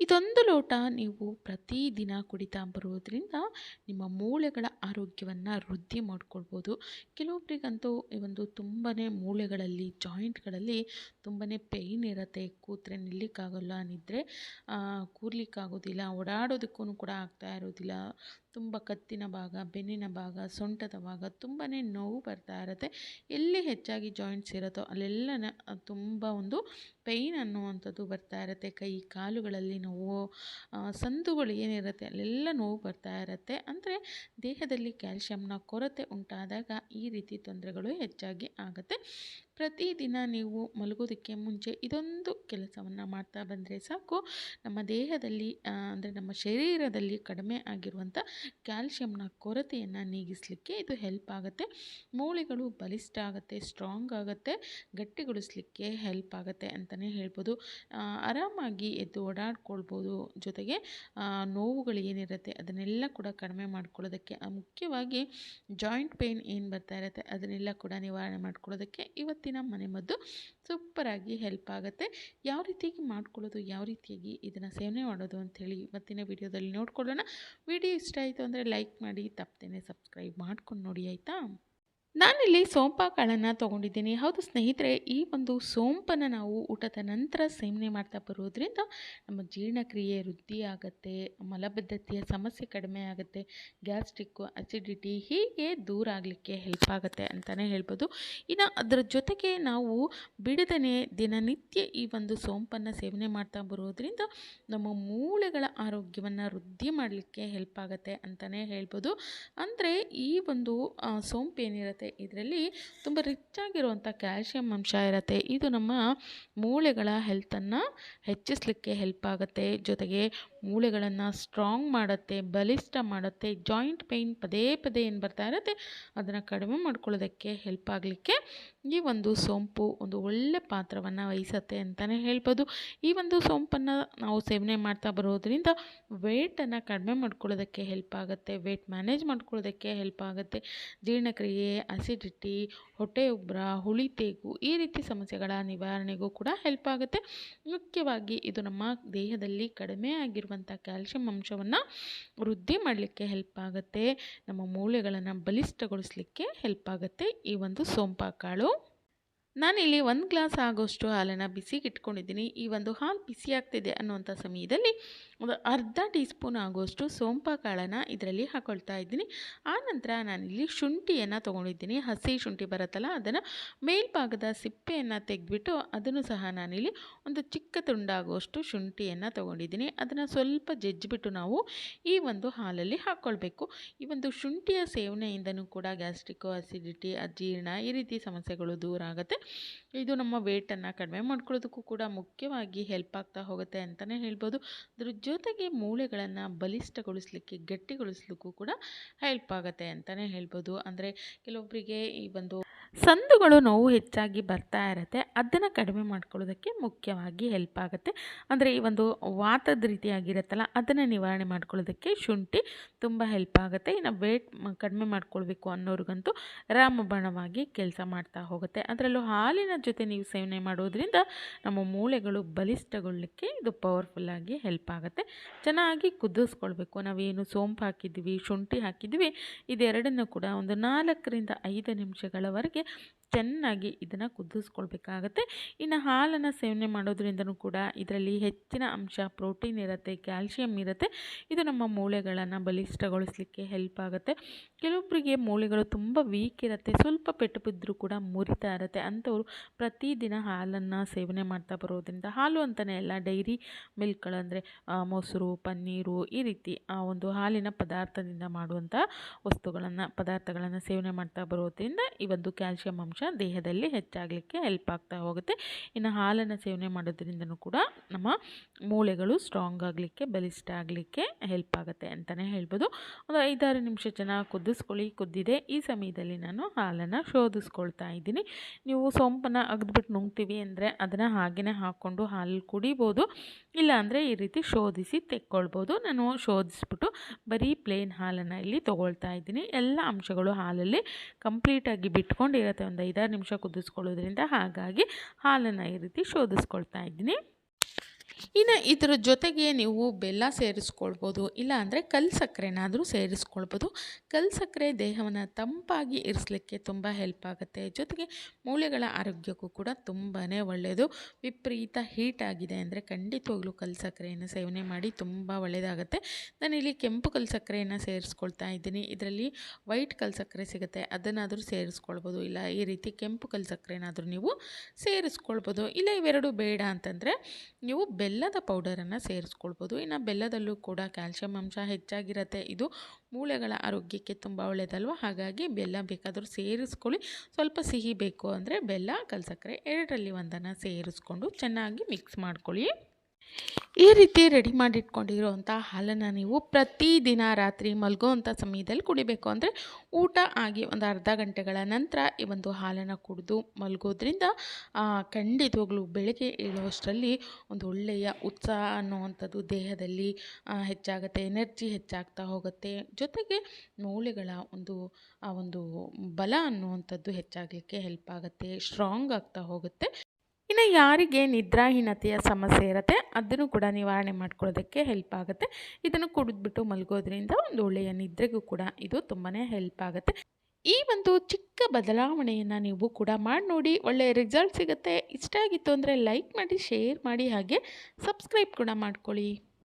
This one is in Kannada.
ಇದೊಂದು ಲೋಟ ನೀವು ಪ್ರತಿದಿನ ಕುಡಿತಾ ಬರೋದ್ರಿಂದ ನಿಮ್ಮ ಮೂಳೆಗಳ ಆರೋಗ್ಯವನ್ನು ವೃದ್ಧಿ ಮಾಡಿಕೊಳ್ಬೋದು. ಕೆಲವೊಬ್ಬರಿಗಂತೂ ಈ ಒಂದು ತುಂಬಾ ಮೂಳೆಗಳಲ್ಲಿ, ಜಾಯಿಂಟ್ಗಳಲ್ಲಿ ತುಂಬಾ ಪೇಯ್ನ್ ಇರುತ್ತೆ, ಕೂತ್ರೆ ನಿಲ್ಲಿಕ್ಕಾಗಲ್ಲ, ನಿದ್ರೆ ಕೂರ್ಲಿಕ್ಕಾಗೋದಿಲ್ಲ ಓಡಾಡೋದಕ್ಕೂ ಕೂಡ ಆಗ್ತಾ ಇರೋದಿಲ್ಲ. ತುಂಬ ಕತ್ತಿನ ಭಾಗ, ಬೆನ್ನಿನ ಭಾಗ, ಸೊಂಟದ ಭಾಗ ತುಂಬಾ ನೋವು ಬರ್ತಾ ಇರುತ್ತೆ. ಎಲ್ಲಿ ಹೆಚ್ಚಾಗಿ ಜಾಯಿಂಟ್ಸ್ ಇರುತ್ತೋ ಅಲ್ಲೆಲ್ಲ ತುಂಬ ಒಂದು ಪೇಯ್ನ್ ಅನ್ನುವಂಥದ್ದು ಬರ್ತಾ ಇರುತ್ತೆ. ಕೈ, ಕಾಲುಗಳಲ್ಲಿ ನೋವು ಸಂದುಗಳು ಏನಿರುತ್ತೆ ಅಲ್ಲೆಲ್ಲ ನೋವು ಬರ್ತಾ ಇರುತ್ತೆ. ಅಂದರೆ ದೇಹದಲ್ಲಿ ಕ್ಯಾಲ್ಶಿಯಂನ ಕೊರತೆ ಉಂಟಾದಾಗ ಈ ರೀತಿ ತೊಂದರೆಗಳು ಹೆಚ್ಚಾಗಿ ಆಗುತ್ತೆ. ಪ್ರತಿದಿನ ನೀವು ಮಲಗೋದಕ್ಕೆ ಮುಂಚೆ ಇದೊಂದು ಕೆಲಸವನ್ನು ಮಾಡ್ತಾ ಬಂದರೆ ಸಾಕು. ನಮ್ಮ ದೇಹದಲ್ಲಿ ಅಂದರೆ ನಮ್ಮ ಶರೀರದಲ್ಲಿ ಕಡಿಮೆ ಆಗಿರುವಂಥ ಕ್ಯಾಲ್ಶಿಯಂನ ಕೊರತೆಯನ್ನು ನೀಗಿಸಲಿಕ್ಕೆ ಇದು ಹೆಲ್ಪ್ ಆಗುತ್ತೆ. ಮೂಳೆಗಳು ಬಲಿಷ್ಠ ಆಗುತ್ತೆ, ಸ್ಟ್ರಾಂಗ್ ಆಗುತ್ತೆ, ಗಟ್ಟಿಗೊಳಿಸ್ಲಿಕ್ಕೆ ಹೆಲ್ಪ್ ಆಗುತ್ತೆ ಅಂತಲೇ ಹೇಳ್ಬೋದು. ಆರಾಮಾಗಿ ಎದ್ದು ಓಡಾಡ್ಕೊಳ್ಬೋದು ಜೊತೆಗೆ ನೋವುಗಳು ಏನಿರುತ್ತೆ ಅದನ್ನೆಲ್ಲ ಕೂಡ ಕಡಿಮೆ ಮಾಡ್ಕೊಳ್ಳೋದಕ್ಕೆ ಮುಖ್ಯವಾಗಿ ಜಾಯಿಂಟ್ ಪೇಯ್ನ್ ಏನು ಬರ್ತಾ ಇರುತ್ತೆ ಅದನ್ನೆಲ್ಲ ಕೂಡ ನಿವಾರಣೆ ಮಾಡ್ಕೊಳ್ಳೋದಕ್ಕೆ ಇವತ್ತಿನ ಮನೆಮದ್ದು ಸೂಪರಾಗಿ ಹೆಲ್ಪ್ ಆಗುತ್ತೆ. ಯಾವ ರೀತಿಯಾಗಿ ಮಾಡ್ಕೊಳ್ಳೋದು, ಯಾವ ರೀತಿಯಾಗಿ ಇದನ್ನು ಸೇವನೆ ಮಾಡೋದು ಅಂಥೇಳಿ ಇವತ್ತಿನ ವಿಡಿಯೋದಲ್ಲಿ ನೋಡ್ಕೊಳ್ಳೋಣ. ವಿಡಿಯೋ ಇಷ್ಟ ಆಯಿತು ಅಂದರೆ ಲೈಕ್ ಮಾಡಿ, ತಪ್ಪದೇನೆ ಸಬ್ಸ್ಕ್ರೈಬ್ ಮಾಡ್ಕೊಂಡು ನೋಡಿ ಆಯಿತಾ? ನಾನಿಲ್ಲಿ ಸೋಂಪಾ ಕಾಳನ್ನು ತೊಗೊಂಡಿದ್ದೀನಿ. ಹೌದು ಸ್ನೇಹಿತರೆ, ಈ ಒಂದು ಸೋಂಪನ್ನು ನಾವು ಊಟದ ನಂತರ ಸೇವನೆ ಮಾಡ್ತಾ ಬರೋದ್ರಿಂದ ನಮ್ಮ ಜೀರ್ಣಕ್ರಿಯೆ ವೃದ್ಧಿ ಆಗುತ್ತೆ, ಮಲಬದ್ಧತೆಯ ಸಮಸ್ಯೆ ಕಡಿಮೆ ಆಗುತ್ತೆ ಗ್ಯಾಸ್ಟ್ರಿಕ್ಕು ಅಸಿಡಿಟಿ ಹೀಗೆ ದೂರ ಆಗಲಿಕ್ಕೆ ಹೆಲ್ಪ್ ಆಗುತ್ತೆ ಅಂತಲೇ ಹೇಳ್ಬೋದು. ಇನ್ನು ಅದರ ಜೊತೆಗೆ ನಾವು ಬಿಡದನೆ ದಿನನಿತ್ಯ ಈ ಒಂದು ಸೋಂಪನ್ನು ಸೇವನೆ ಮಾಡ್ತಾ ಬರೋದ್ರಿಂದ ನಮ್ಮ ಮೂಳೆಗಳ ಆರೋಗ್ಯವನ್ನು ವೃದ್ಧಿ ಮಾಡಲಿಕ್ಕೆ ಹೆಲ್ಪ್ ಆಗುತ್ತೆ ಅಂತಲೇ ಹೇಳ್ಬೋದು. ಅಂದರೆ ಈ ಒಂದು ಸೋಂಪು ಏನಿರುತ್ತೆ ಇದರಲ್ಲಿ ತುಂಬ ರಿಚ್ ಆಗಿರುವಂಥ ಕ್ಯಾಲ್ಶಿಯಂ ಅಂಶ ಇರುತ್ತೆ. ಇದು ನಮ್ಮ ಮೂಳೆಗಳ ಹೆಲ್ತನ್ನು ಹೆಚ್ಚಿಸಲಿಕ್ಕೆ ಹೆಲ್ಪ್ ಆಗುತ್ತೆ. ಜೊತೆಗೆ ಮೂಳೆಗಳನ್ನು ಸ್ಟ್ರಾಂಗ್ ಮಾಡುತ್ತೆ, ಬಲಿಷ್ಠ ಮಾಡುತ್ತೆ ಜಾಯಿಂಟ್ ಪೇಯ್ನ್ ಪದೇ ಪದೇ ಏನು ಬರ್ತಾ ಇರುತ್ತೆ, ಅದನ್ನು ಕಡಿಮೆ ಮಾಡ್ಕೊಳ್ಳೋದಕ್ಕೆ ಹೆಲ್ಪ್ ಆಗಲಿಕ್ಕೆ ಈ ಒಂದು ಸೋಂಪು ಒಂದು ಒಳ್ಳೆ ಪಾತ್ರವನ್ನು ವಹಿಸುತ್ತೆ ಅಂತಲೇ ಹೇಳ್ಬೋದು. ಈ ಒಂದು ಸೋಂಪನ್ನು ನಾವು ಸೇವನೆ ಮಾಡ್ತಾ ಬರೋದ್ರಿಂದ ವೇಟನ್ನು ಕಡಿಮೆ ಮಾಡ್ಕೊಳ್ಳೋದಕ್ಕೆ ಹೆಲ್ಪ್ ಆಗುತ್ತೆ ವೆಯ್ಟ್ ಮ್ಯಾನೇಜ್ ಮಾಡ್ಕೊಳ್ಳೋದಕ್ಕೆ ಹೆಲ್ಪ್ ಆಗುತ್ತೆ. ಜೀರ್ಣಕ್ರಿಯೆ ಅಸಿಡಿಟಿ ಹೊಟ್ಟೆ ಉಬ್ಬರ ಹುಳಿ ತೇಗು ಈ ರೀತಿ ಸಮಸ್ಯೆಗಳ ನಿವಾರಣೆಗೂ ಕೂಡ ಹೆಲ್ಪ್ ಆಗುತ್ತೆ. ಮುಖ್ಯವಾಗಿ ಇದು ನಮ್ಮ ದೇಹದಲ್ಲಿ ಕಡಿಮೆ ಆಗಿರುವಂಥ ಕ್ಯಾಲ್ಶಿಯಂ ಅಂಶವನ್ನು ವೃದ್ಧಿ ಮಾಡಲಿಕ್ಕೆ ಹೆಲ್ಪ್ ಆಗುತ್ತೆ. ನಮ್ಮ ಮೂಳೆಗಳನ್ನು ಬಲಿಷ್ಠಗೊಳಿಸಲಿಕ್ಕೆ ಹೆಲ್ಪ್ ಆಗುತ್ತೆ. ಈ ಒಂದು ಸೋಂಪಾ ಕಾಳು ನಾನಿಲ್ಲಿ ಒಂದು ಗ್ಲಾಸ್ ಆಗೋಷ್ಟು ಹಾಲನ್ನು ಬಿಸಿಗೆ ಇಟ್ಕೊಂಡಿದ್ದೀನಿ ಈ ಒಂದು ಹಾಲು ಬಿಸಿ ಆಗ್ತಿದೆ ಅನ್ನುವಂಥ ಸಮಯದಲ್ಲಿ ಒಂದು ಅರ್ಧ ಟೀ ಸ್ಪೂನ್ ಆಗೋಷ್ಟು ಸೋಂಪಾ ಕಾಳನ್ನು ಇದರಲ್ಲಿ ಹಾಕೊಳ್ತಾ ಇದ್ದೀನಿ. ಆನಂತರ ನಾನಿಲ್ಲಿ ಶುಂಠಿಯನ್ನು ತೊಗೊಂಡಿದ್ದೀನಿ. ಹಸಿ ಶುಂಠಿ ಬರುತ್ತಲ್ಲ, ಅದನ್ನು ಮೇಲ್ಭಾಗದ ಸಿಪ್ಪೆಯನ್ನು ತೆಗೆದ್ಬಿಟ್ಟು ಅದನ್ನು ಸಹ ನಾನಿಲ್ಲಿ ಒಂದು ಚಿಕ್ಕ ತುಂಡಾಗುವಷ್ಟು ಶುಂಠಿಯನ್ನು ತೊಗೊಂಡಿದ್ದೀನಿ. ಅದನ್ನು ಸ್ವಲ್ಪ ಜಜ್ಜಿಬಿಟ್ಟು ನಾವು ಈ ಒಂದು ಹಾಲಲ್ಲಿ ಹಾಕ್ಕೊಳ್ಬೇಕು ಈ ಒಂದು ಶುಂಠಿಯ ಸೇವನೆಯಿಂದನೂ ಕೂಡ ಗ್ಯಾಸ್ಟ್ರಿಕ್ ಅಸಿಡಿಟಿ ಅಜೀರ್ಣ ಈ ರೀತಿ ಸಮಸ್ಯೆಗಳು ದೂರ ಆಗುತ್ತೆ. ಇದು ನಮ್ಮ ವೇಟನ್ನು ಕಡಿಮೆ ಮಾಡ್ಕೊಳ್ಳೋದಕ್ಕೂ ಕೂಡ ಮುಖ್ಯವಾಗಿ ಹೆಲ್ಪ್ ಆಗ್ತಾ ಹೋಗುತ್ತೆ ಅಂತಲೇ ಹೇಳ್ಬೋದು. ಅದ್ರ ಜೊತೆಗೆ ಮೂಳೆಗಳನ್ನು ಬಲಿಷ್ಠಗೊಳಿಸ್ಲಿಕ್ಕೆ, ಗಟ್ಟಿಗೊಳಿಸ್ಲಿಕ್ಕೂ ಕೂಡ ಹೆಲ್ಪ್ ಆಗುತ್ತೆ ಅಂತಲೇ ಹೇಳ್ಬೋದು. ಅಂದರೆ ಕೆಲವೊಬ್ಬರಿಗೆ ಈ ಒಂದು ಸಂದುಗಳು ನೋವು ಹೆಚ್ಚಾಗಿ ಬರ್ತಾ ಇರುತ್ತೆ. ಅದನ್ನು ಕಡಿಮೆ ಮಾಡ್ಕೊಳ್ಳೋದಕ್ಕೆ ಮುಖ್ಯವಾಗಿ ಹೆಲ್ಪ್ ಆಗುತ್ತೆ. ಅಂದರೆ ಈ ಒಂದು ವಾತದ ರೀತಿಯಾಗಿರುತ್ತಲ್ಲ, ಅದನ್ನು ನಿವಾರಣೆ ಮಾಡ್ಕೊಳ್ಳೋದಕ್ಕೆ ಶುಂಠಿ ತುಂಬ ಹೆಲ್ಪ್ ಆಗುತ್ತೆ. ಇನ್ನು ವೇಟ್ ಕಡಿಮೆ ಮಾಡ್ಕೊಳ್ಬೇಕು ಅನ್ನೋರಿಗಂತೂ ರಾಮಬಾಣವಾಗಿ ಕೆಲಸ ಮಾಡ್ತಾ ಹೋಗುತ್ತೆ. ಅದರಲ್ಲೂ ಹಾಲಿನ ಜೊತೆ ನೀವು ಸೇವನೆ ಮಾಡೋದ್ರಿಂದ ನಮ್ಮ ಮೂಳೆಗಳು ಬಲಿಷ್ಠಗೊಳ್ಳಲಿಕ್ಕೆ ಇದು ಪವರ್ಫುಲ್ಲಾಗಿ ಹೆಲ್ಪ್ ಆಗುತ್ತೆ. ಚೆನ್ನಾಗಿ ಕುದಿಸ್ಕೊಳ್ಬೇಕು. ನಾವೇನು ಸೋಂಪು ಹಾಕಿದ್ವಿ, ಶುಂಠಿ ಹಾಕಿದ್ವಿ, ಇದೆರಡನ್ನು ಕೂಡ ಒಂದು ನಾಲ್ಕರಿಂದ ಐದು ನಿಮಿಷಗಳವರೆಗೆ ಚೆನ್ನಾಗಿ ಇದನ್ನು ಕುದಿಸ್ಕೊಳ್ಬೇಕಾಗತ್ತೆ. ಇನ್ನು ಹಾಲನ್ನು ಸೇವನೆ ಮಾಡೋದ್ರಿಂದನೂ ಕೂಡ ಇದರಲ್ಲಿ ಹೆಚ್ಚಿನ ಅಂಶ ಪ್ರೋಟೀನ್ ಇರುತ್ತೆ, ಕ್ಯಾಲ್ಶಿಯಂ ಇರುತ್ತೆ. ಇದು ನಮ್ಮ ಮೂಳೆಗಳನ್ನು ಬಲಿಷ್ಠಗೊಳಿಸಲಿಕ್ಕೆ ಹೆಲ್ಪ್ ಆಗುತ್ತೆ. ಕೆಲವೊಬ್ಬರಿಗೆ ಮೂಳೆಗಳು ತುಂಬ ವೀಕ್ ಇರುತ್ತೆ, ಸ್ವಲ್ಪ ಪೆಟ್ಟು ಬಿದ್ದರೂ ಕೂಡ ಮುರಿತಾ ಇರುತ್ತೆ. ಅಂಥವ್ರು ಪ್ರತಿದಿನ ಹಾಲನ್ನು ಸೇವನೆ ಮಾಡ್ತಾ ಬರೋದ್ರಿಂದ ಹಾಲು ಅಂತಲೇ ಅಲ್ಲ ಡೈರಿ ಮಿಲ್ಕ್ಗಳಂದರೆ ಮೊಸರು, ಪನ್ನೀರು ಈ ರೀತಿ ಆ ಒಂದು ಹಾಲಿನ ಪದಾರ್ಥದಿಂದ ಮಾಡುವಂಥ ವಸ್ತುಗಳನ್ನು, ಪದಾರ್ಥಗಳನ್ನು ಸೇವನೆ ಮಾಡ್ತಾ ಬರೋದ್ರಿಂದ ಈ ಒಂದು ಕ್ಯಾಲ್ಶಿಯಂ ಅಂಶ ದೇಹದಲ್ಲಿ ಹೆಚ್ಚಾಗಲಿಕ್ಕೆ ಹೆಲ್ಪ್ ಆಗ್ತಾ ಹೋಗುತ್ತೆ. ಇನ್ನು ಹಾಲನ್ನು ಸೇವನೆ ಮಾಡೋದ್ರಿಂದನೂ ಕೂಡ ನಮ್ಮ ಮೂಳೆಗಳು ಸ್ಟ್ರಾಂಗ್ ಆಗಲಿಕ್ಕೆ ಬಲಿಷ್ಠ ಆಗಲಿಕ್ಕೆ ಹೆಲ್ಪ್ ಆಗುತ್ತೆ ಅಂತಲೇ ಹೇಳ್ಬೋದು. ಒಂದು ಐದಾರು ನಿಮಿಷ ಚೆನ್ನಾಗಿ ಕುದಿಸ್ಕೊಳ್ಳಿ, ಕುದ್ದಿದೆ. ಈ ಸಮಯದಲ್ಲಿ ನಾನು ಹಾಲನ್ನು ಶೋಧಿಸ್ಕೊಳ್ತಾ ಇದ್ದೀನಿ. ನೀವು ಸೋಂಪನ್ನು ಅಗ್ದ್ಬಿಟ್ಟು ನುಂಗ್ತೀವಿ ಅಂದರೆ ಅದನ್ನು ಹಾಗೆಯೇ ಹಾಕ್ಕೊಂಡು ಹಾಲು ಕುಡಿಬೋದು. ಇಲ್ಲಾಂದರೆ ಈ ರೀತಿ ಶೋಧಿಸಿ ತೆಕ್ಕೊಳ್ಬೋದು. ನಾನು ಶೋಧಿಸ್ಬಿಟ್ಟು ಬರೀ ಪ್ಲೇನ್ ಹಾಲನ್ನು ಇಲ್ಲಿ ತೊಗೊಳ್ತಾ ಇದ್ದೀನಿ. ಎಲ್ಲ ಅಂಶಗಳು ಹಾಲಲ್ಲಿ ಕಂಪ್ಲೀಟಾಗಿ ಬಿಟ್ಕೊಂಡಿರುತ್ತೆ ಒಂದು ಐದಾರು ನಿಮಿಷ ಕುದಿಸ್ಕೊಳ್ಳೋದ್ರಿಂದ ಹಾಗಾಗಿ ಹಾಲನ್ನು ಈ ರೀತಿ ಶೋಧಿಸ್ಕೊಳ್ತಾ ಇದ್ದೀನಿ. ಇನ್ನು ಇದರ ಜೊತೆಗೆ ನೀವು ಬೆಲ್ಲ ಸೇರಿಸ್ಕೊಳ್ಬೋದು, ಇಲ್ಲ ಅಂದರೆ ಕಲ್ ಸಕ್ಕರೆನಾದರೂ ಸೇರಿಸ್ಕೊಳ್ಬೋದು. ಕಲ್ ಸಕ್ಕರೆ ದೇಹವನ್ನು ತಂಪಾಗಿ ಇರಿಸಲಿಕ್ಕೆ ತುಂಬ ಹೆಲ್ಪ್ ಆಗುತ್ತೆ. ಜೊತೆಗೆ ಮೂಳೆಗಳ ಆರೋಗ್ಯಕ್ಕೂ ಕೂಡ ತುಂಬಾ ಒಳ್ಳೆಯದು ವಿಪರೀತ ಹೀಟ್ ಆಗಿದೆ ಅಂದರೆ ಖಂಡಿತವಾಗ್ಲೂ ಕಲ್ ಸಕ್ಕರೆಯನ್ನು ಸೇವನೆ ಮಾಡಿ ತುಂಬ ಒಳ್ಳೆಯದಾಗುತ್ತೆ ನಾನಿಲ್ಲಿ ಕೆಂಪು ಕಲ್ ಸಕ್ಕರೆಯನ್ನು ಸೇರಿಸ್ಕೊಳ್ತಾ ಇದ್ದೀನಿ. ಇದರಲ್ಲಿ ವೈಟ್ ಕಲ್ ಸಕ್ಕರೆ ಸಿಗುತ್ತೆ, ಅದನ್ನಾದರೂ ಸೇರಿಸ್ಕೊಳ್ಬೋದು. ಇಲ್ಲ ಈ ರೀತಿ ಕೆಂಪು ಕಲ್ ಸಕ್ಕರೆನಾದರೂ ನೀವು ಸೇರಿಸ್ಕೊಳ್ಬೋದು. ಇಲ್ಲ ಇವೆರಡು ಬೇಡ ಅಂತಂದರೆ ನೀವು ಬೆಲ್ಲದ ಪೌಡರನ್ನು ಸೇರಿಸ್ಕೊಳ್ಬೋದು. ಇನ್ನು ಬೆಲ್ಲದಲ್ಲೂ ಕೂಡ ಕ್ಯಾಲ್ಶಿಯಂ ಅಂಶ ಹೆಚ್ಚಾಗಿರುತ್ತೆ. ಇದು ಮೂಳೆಗಳ ಆರೋಗ್ಯಕ್ಕೆ ತುಂಬ ಒಳ್ಳೆಯದಲ್ವ ಹಾಗಾಗಿ ಬೆಲ್ಲ ಬೇಕಾದರೂ ಸೇರಿಸ್ಕೊಳ್ಳಿ. ಸ್ವಲ್ಪ ಸಿಹಿ ಬೇಕು ಅಂದರೆ ಬೆಲ್ಲ, ಕಲ್ಸಕ್ಕರೆ ಎರಡರಲ್ಲಿ ಒಂದನ್ನು ಸೇರಿಸ್ಕೊಂಡು ಚೆನ್ನಾಗಿ ಮಿಕ್ಸ್ ಮಾಡ್ಕೊಳ್ಳಿ. ಈ ರೀತಿ ರೆಡಿ ಮಾಡಿಟ್ಕೊಂಡಿರೋವಂಥ ಹಾಲನ್ನು ನೀವು ಪ್ರತಿದಿನ ರಾತ್ರಿ ಮಲಗುವಂಥ ಸಮಯದಲ್ಲಿ ಕುಡಿಬೇಕು. ಅಂದರೆ ಊಟ ಆಗಿ ಒಂದು ಅರ್ಧ ಗಂಟೆಗಳ ನಂತರ ಈ ಒಂದು ಹಾಲನ್ನು ಕುಡಿದು ಮಲಗೋದ್ರಿಂದ ಖಂಡಿತವಾಗ್ಲೂ ಬೆಳಗ್ಗೆ ಏಳುವಷ್ಟರಲ್ಲಿ ಒಂದು ಒಳ್ಳೆಯ ಉತ್ಸಾಹ ಅನ್ನುವಂಥದ್ದು ದೇಹದಲ್ಲಿ ಹೆಚ್ಚಾಗುತ್ತೆ, ಎನರ್ಜಿ ಹೆಚ್ಚಾಗ್ತಾ ಹೋಗುತ್ತೆ. ಜೊತೆಗೆ ಮೂಳೆಗಳ ಒಂದು, ಆ, ಒಂದು ಬಲ ಅನ್ನುವಂಥದ್ದು ಹೆಚ್ಚಾಗಲಿಕ್ಕೆ ಹೆಲ್ಪ್ ಆಗುತ್ತೆ ಸ್ಟ್ರಾಂಗ್ ಆಗ್ತಾ ಹೋಗುತ್ತೆ. ಇನ್ನು ಯಾರಿಗೆ ನಿದ್ರಾಹೀನತೆಯ ಸಮಸ್ಯೆ ಇರುತ್ತೆ, ಅದನ್ನು ಕೂಡ ನಿವಾರಣೆ ಮಾಡ್ಕೊಳ್ಳೋದಕ್ಕೆ ಹೆಲ್ಪ್ ಆಗುತ್ತೆ. ಇದನ್ನು ಕುಡಿದ್ಬಿಟ್ಟು ಮಲಗೋದ್ರಿಂದ ಒಂದು ಒಳ್ಳೆಯ ನಿದ್ರೆಗೂ ಕೂಡ ಇದು ತುಂಬಾ ಹೆಲ್ಪ್ ಆಗುತ್ತೆ. ಈ ಒಂದು ಚಿಕ್ಕ ಬದಲಾವಣೆಯನ್ನು ನೀವು ಕೂಡ ಮಾಡಿ ನೋಡಿ ಒಳ್ಳೆಯ ರಿಸಲ್ಟ್ ಸಿಗುತ್ತೆ. ಇಷ್ಟ ಆಗಿತ್ತು ಅಂದರೆ ಲೈಕ್ ಮಾಡಿ ಶೇರ್ ಮಾಡಿ, ಹಾಗೆ ಸಬ್ಸ್ಕ್ರೈಬ್ ಕೂಡ ಮಾಡ್ಕೊಳ್ಳಿ.